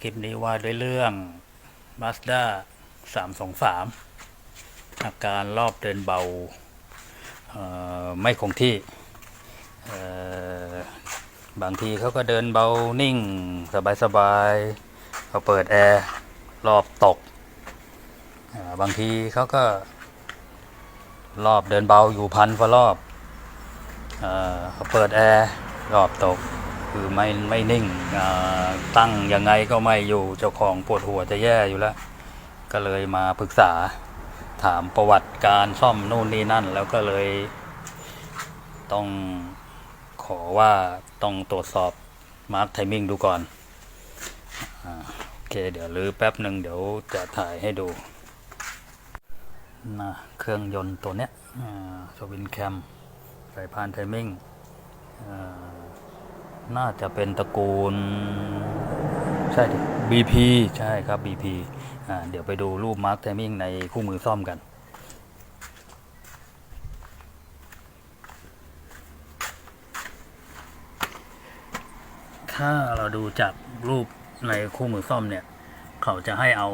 คลิปนี้ว่าด้วยเรื่อง Mazda 323 อาการรอบเดินเบาเไม่คงที่บางทีเขาก็เดินเบานิ่ง สบายๆเขาเปิดแอร์รอบตก บางทีเขาก็ รอบเดินเบาอยู่พันกว่ารอบเอเขาเปิดแอร์รอบตก คือไม่ไม่นิ่งตั้งยังไงก็ไม่อยู่เจ้าของปวดหัวจะแย่อยู่แล้ว ก็เลยมาปรึกษาถามประวัติการซ่อมนู่นนี่นั่น แล้วก็เลยต้องขอว่าต้องตรวจสอบมาร์คไทมิ่งดูก่อนอโอเค เดี๋ยวลือแป๊บหนึ่งเดี๋ยวจะถ่ายให้ดูนะเครื่องยนต์ตัวเนี้ยสวินแคมสายพานไทมิ่งอ่า น่าจะเป็นตระกูล ใช่ดิ BP ใช่ครับ BP อ่าเดี๋ยวไปดูรูปมาร์คไทมิ่งในคู่มือซ่อมกันถ้าเราดูจากรูปในคู่มือซ่อมเนี่ย เขาจะให้เอา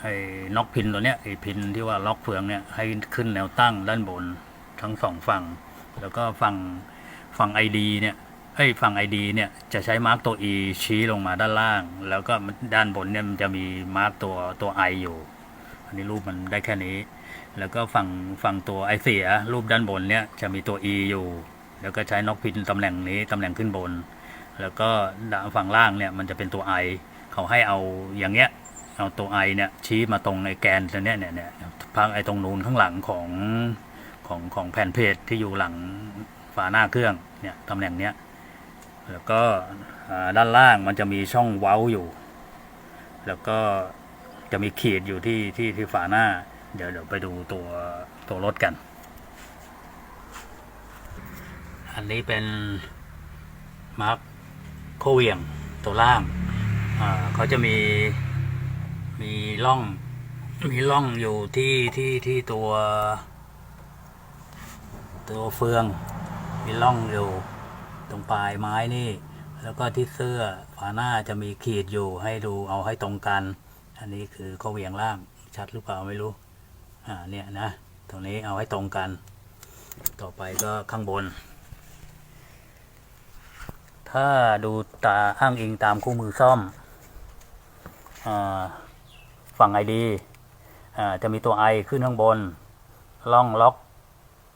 ไอ้น็อกพินตัวเนี้ยไอ้พินที่ว่าล็อกเฟืองเนี่ยให้ขึ้นแนวตั้งด้านบนทั้งสองฝั่ง แล้วก็ฝั่งฝั่งไอดีเนี่ย ไอ้ฝั่งไอดีเนี่ยจะใช้มาร์กตัว E ชี้ลงมาด้านล่าง แล้วก็ด้านบนเนี่ยมันจะมีมาร์กตัวตัว I อยู่ อันนี้รูปมันได้แค่นี้ แล้วก็ฝั่งฝั่งตัวไอเสียรูปด้านบนเนี่ยจะมีตัว E อยู่ แล้วก็ใช้น็อกพินตำแหน่งนี้ตำแหน่งขึ้นบน แล้วก็ฝั่งล่างเนี่ยมันจะเป็นตัว I เขาให้เอาอย่างเงี้ยเอาตัวไอเนี่ยชี้มาตรงไอแกนตัวเนี้ยเนี่ยเนี่ยพังไอตรงนูนข้างหลังของของของแผ่นเพจที่อยู่หลังฝาหน้าเครื่องเนี่ยตำแหน่งเนี้ย แล้วก็ด้านล่างมันจะมีช่องเว้าอยู่ แล้วก็จะมีขีดอยู่ที่ที่ที่ฝาหน้า เดี๋ยวเดี๋ยวไปดูตัวตัวรถกัน อันนี้เป็นมาร์คโคเวียงตัวล่างเขาจะมีมีร่องมีร่องอยู่ที่ที่ที่ตัว ตัวเฟือง มีร่องอยู่ ตรงปลายไม้นี่ แล้วก็ที่เสื้อฝาหน้าจะมีขีดอยู่ให้ดูเอาให้ตรงกัน อันนี้คือเขาเหวียงล่างชัดหรือเปล่าไม่รู้ อ่าเนี่ยนะ ตรงนี้เอาให้ตรงกัน ต่อไปก็ข้างบน ถ้าดูตาอ้างอิงตามคู่มือซ่อมอฝั่งไอดีจะมีตัวไอขึ้นข้างบน ล่องล็อก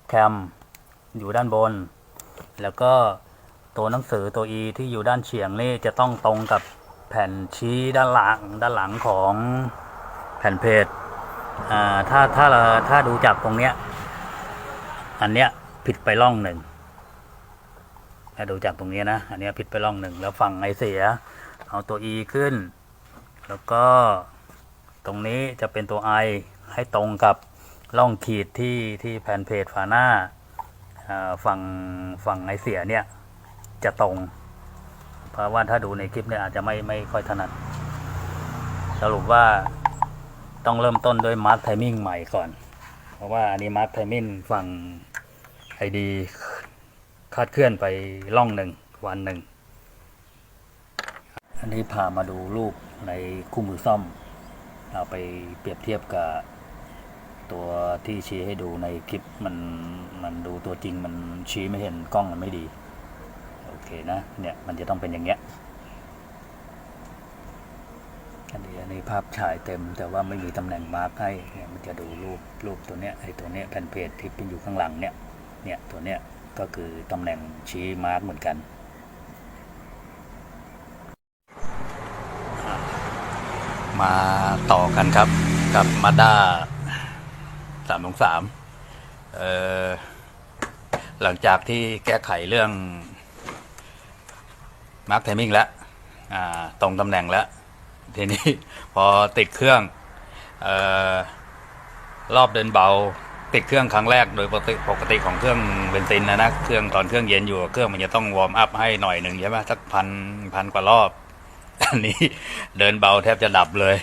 แคมอยู่ด้านบน แล้วก็ ตัวหนังสือตัว E ที่อยู่ด้านเฉียงนี่จะต้องตรงกับแผ่นชี้ด้านหลังด้านหลังของแผ่นเพจอ่าถ้าถ้าเราถ้าดูจากตรงเนี้ยอันเนี้ยผิดไปร่องหนึ่งถ้าดูจากตรงนี้นะ อันเนี้ยผิดไปร่องหนึ่งแล้วฝั่งไอเสีย เอาตัว E ขึ้น แล้วก็ตรงนี้จะเป็นตัว I ให้ตรงกับร่องขีดที่ที่แผ่นเพจฝาหน้าอ่าฝั่งฝั่งไอเสียเนี่ย จะตรง เพราะว่าถ้าดูในคลิปเนี่ยอาจจะไม่ไม่ค่อยถนัด สรุปว่าต้องเริ่มต้นด้วยมาร์คไทมิ่งใหม่ก่อน เพราะว่าอันนี้มาร์คไทมิ่งฝั่งไอดีคาดเคลื่อนไปร่องหนึ่งวันหนึ่ง อันนี้พามาดูรูปในคู่มือซ่อมเอาไปเปรียบเทียบกับตัวที่ชี้ให้ดูในคลิปมันมันดูตัวจริงมันชี้ไม่เห็นกล้องมันไม่ดี โอเคนะเนี่ยมันจะต้องเป็นอย่างเงี้ยอันนี้อันนี้ภาพฉายเต็มแต่ว่าไม่มีตำแหน่งมาร์กให้เนี่ยมันจะดูรูปรูปตัวเนี้ยไอ้ตัวเนี้ยแผ่นเพจที่เป็นอยู่ข้างหลังเนี่ยเนี่ยตัวเนี้ยก็คือตำแหน่งชี้มาร์กเหมือนกันมาต่อกันครับกับมาด้าสามสองสามเอ่อหลังจากที่แก้ไขเรื่อง มาร์คไทมิ่งแล้วตรงตำแหน่งแล้ว ทีนี้พอติดเครื่องออรอบเดินเบา ติดเครื่องครั้งแรกโดยปกติปกติของเครื่องเบนซินนะนะเครื่องตอนเครื่องเย็นอยู่เครื่องมันจะต้องวอร์มอัพให้หน่อยหนึ่งใช่ไหมสักพันพันกว่ารอบอันนี้เดินเบาแทบจะดับเลย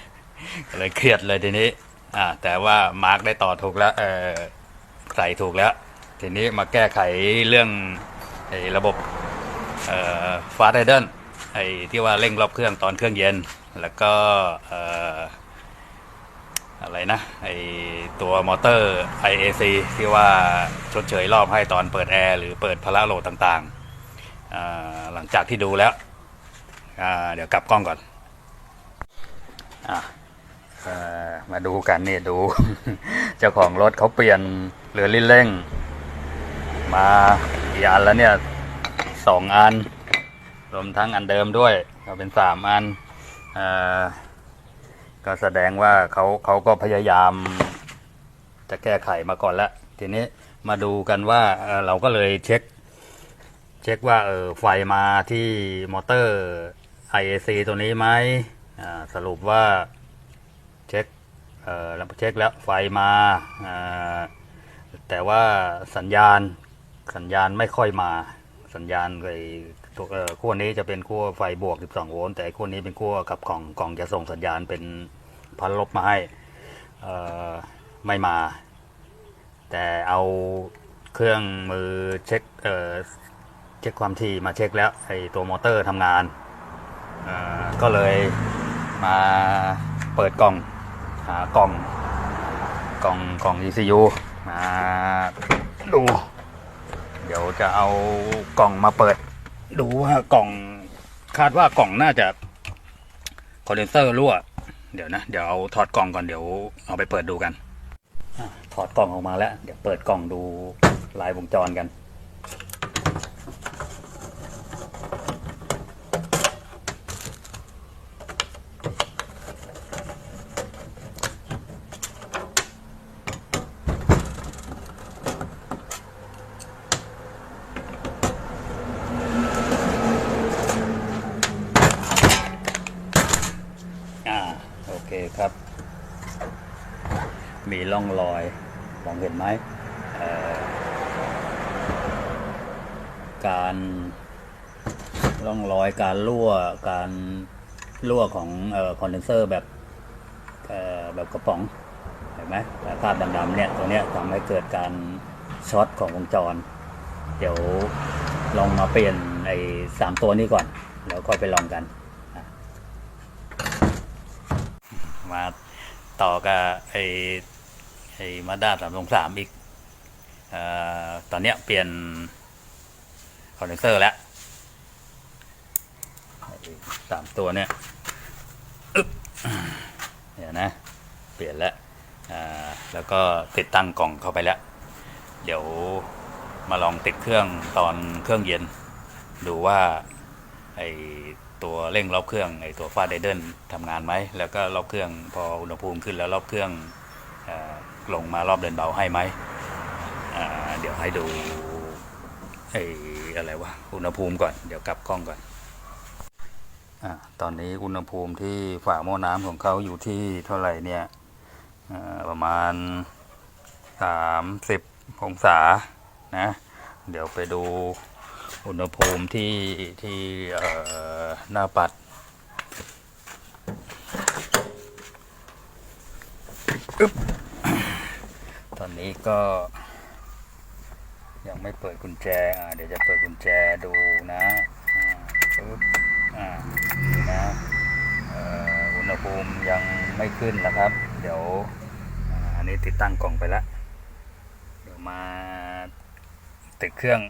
เลยเครียดเลยทีนี้อ่าแต่ว่ามาร์กได้ต่อถูกแล้วเออใส่ถูกแล้ว ทีนี้มาแก้ไขเรื่องระบบ ฟาสไ i เดิลไอ้ที่ว่าเร่งรอบเครื่องตอนเครื่องเย็น แล้วก็ออะไรนะไอตัวมอเตอร์ IAC ที่ว่าชดเชยรอบให้ตอนเปิดแอร์หรือเปิดพาราโหลดต่างๆ หลังจากที่ดูแล้ว เดี๋ยวกลับกล้องก่อนอะเอ่อมาดูกันนี่ดู เจ้าของรถเขาเปลี่ยนเรือลิ้นเร่ง มากี่อันแล้วเนี่ย สองอัน รวมทั้งอันเดิมด้วย ก็เป็นสามอันอก็แสดงว่าเขาเขาก็พยายามจะแก้ไขมาก่อนแล้ว ทีนี้มาดูกันว่าเเราก็เลยเช็ค เช็คว่าเออไฟมาที่มอเตอร์ IAC ตัวนี้ไหมสรุปว่าเช็คเออเช็คแล้วไฟมาแต่ว่าสัญญาณสัญญาณไม่ค่อยมา สัญญาณไอ้ตัวเอ่อขั้วนี้จะเป็นขั้วไฟบวก 12 โวลต์แต่ขั้วนี้เป็นขั้วขับกล่องกล่องจะส่งสัญญาณเป็นพันลบมาให้ไม่มา แต่เอาเครื่องมือเช็คเช็คความถี่มาเช็คแล้วไอ้ตัวมอเตอร์ทำงาน ก็เลยมาเปิดกล่องหากล่องกล่องกล่อง ECU มาดู เดี๋ยวจะเอากล่องมาเปิด ดูว่ากล่องคาดว่ากล่องน่าจะคอนเดนเซอร์รั่ว เดี๋ยวนะ เดี๋ยวเอาถอดกล่องก่อนเดี๋ยวเอาไปเปิดดูกันอะถอดกล่องออกมาแล้ว เดี๋ยวเปิดกล่องดูลายวงจรกัน อ่าโอเคครับ มีร่องรอยมองเห็นไหมการร่องรอยการรั่วการรั่วของออคอนเดนเซอร์แบบแบบกระป๋องเห็นไหมแต่คราบดำๆเนี่ยตัวเนี้ยทำให้เกิดการช็อตของวงจร เดี๋ยวลองมาเปลี่ยนไอ้สามตัวนี้ก่อน แล้วค่อยไปลองกัน มาต่อกับไอ้ไอ้มาด้าสามสองสามอีกอตอนเนี้ยเปลี่ยนคอนเดนเซอร์แล้วสามตัวเนี่ยเดี๋ยวนะ เปลี่ยนแล้วแล้วก็ติดตั้งกล่องเข้าไปแล้ว เดี๋ยวมาลองติดเครื่องตอนเครื่องเย็น ดูว่าไอ ตัวเร่งรอบเครื่องไอตัวฟาไดเดิลทำงานไหม แล้วก็รอบเครื่องพออุณหภูมิขึ้นแล้วรอบเครื่องอลงมารอบเดินเบาให้ไหม เดี๋ยวให้ดูไออะไรวะ อุณหภูมิก่อน เดี๋ยวกลับกล้องก่อนอตอนนี้อุณหภูมิที่ฝาหม้อน้ำของเขาอยู่ที่เท่าไหร่เนี่ยประมาณสามสิบองศานะ เดี๋ยวไปดูอุณหภูมิที่ที่เอ่อ หน้าปัดอตอนนี้ก็ ยังไม่เปิดกุญแจ อ่า เดี๋ยวจะเปิดกุญแจดูนะปึ๊บอ่านี่นะอุณหภูมิยังไม่ขึ้นนะครับ เดี๋ยวอันนี้ติดตั้งกล่องไปแล้ว เดี๋ยวมาติดเครื่อง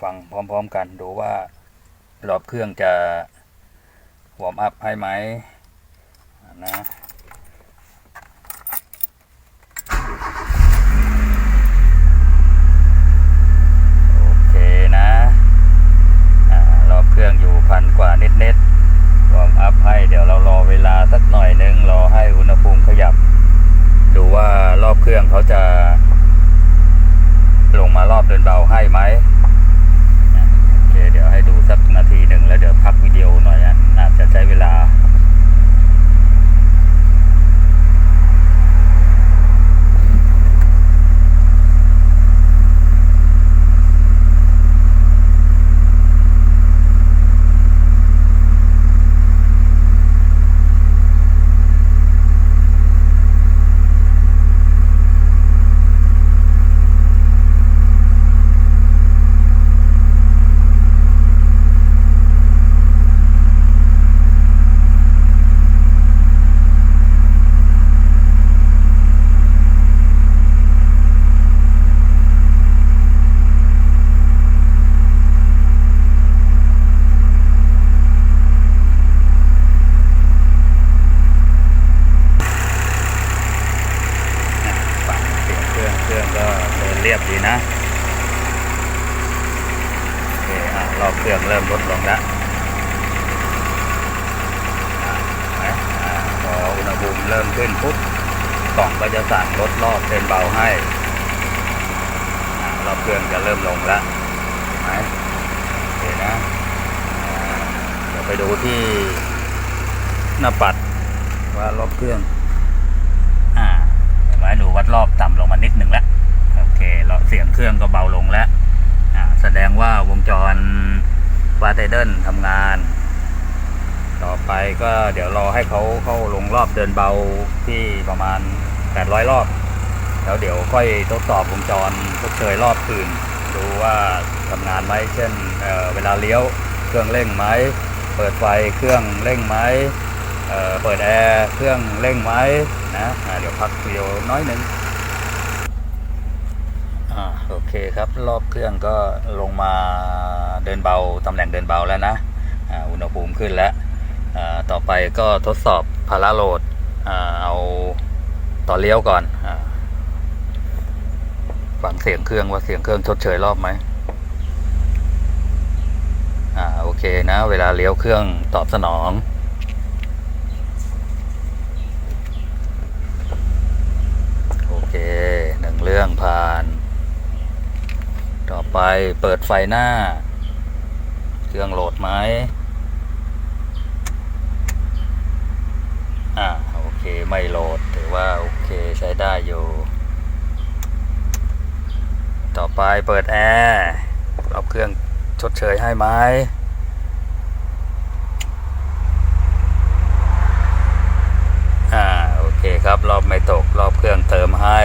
ฟังพร้อม ๆ กันดูว่า รอบเครื่องจะวอร์มอัพให้ไหมนะ โอเคนะอ่ารอบเครื่องอยู่พันกว่านิดๆวอร์มอัพให้เดี๋ยวเรารอเวลาสักหน่อยนึง รอให้อุณหภูมิขยับ ดูว่ารอบเครื่องเขาจะ ลงมารอบเดินเบาให้ไหม โอเค เดี๋ยวให้ดูสักนาทีหนึ่งแล้วเดี๋ยวพักวิดีโอหน่อยอะอาจจะใช้เวลา ริ่มลดลงแล้วอ่าเห็นไหมอ่าพออุณหภูมิเริ่มขึ้นปุ๊บกล่องก็จะสั่งลดรอบเดินเบาให้อ่ารอบเครื่องจะเริ่มลงแล้วเห็นไหมโอเคนะเดี๋ยวไปดูที่หน้าปัดว่ารอบเครื่อง อ่าเห็นไหมดูวัดรอบต่ำลงมานิดหนึ่งแล้ว โอเคเราเสียงเครื่องก็เบาลงแล้ว อ่า แสดงว่าวงจรฟา ไทเดิลทำงาน ต่อไปก็เดี๋ยวรอให้เขาเข้าลงรอบเดินเบาที่ประมาณ 800 รอบ แล้วเดี๋ยวค่อยทดสอบวงจรทดเชยรอบอื่น ดูว่าทำงานไหมเช่นเเวลาเลี้ยวเครื่องเร่งไหมเปิดไฟเครื่องเร่งไหมเเปิดแอร์เครื่องเร่งไหมนะอ่าเดี๋ยวพักวิดีโอน้อยหนึ่ง อ่าโอเคครับรอบเครื่องก็ลงมาเดินเบาตำแหน่งเดินเบาแล้วนะอุณหภูมิขึ้นแล้วต่อไปก็ทดสอบพาราโหลดเอาต่อเลี้ยวก่อนฟังเสียงเครื่องว่าเสียงเครื่องชดเชยรอบไหมอ่าโอเคนะ เวลาเลี้ยวเครื่องตอบสนองโอเคหนึ่งเรื่องผ่าน ไปเปิดไฟหน้า เครื่องโหลดไหมอ่าโอเคไม่โหลดถือว่าโอเคใช้ได้อยู่ ต่อไปเปิดแอร์รอบเครื่องชดเชยให้ไหมอ่าโอเคครับรอบไม่ตกรอบเครื่องเติมให้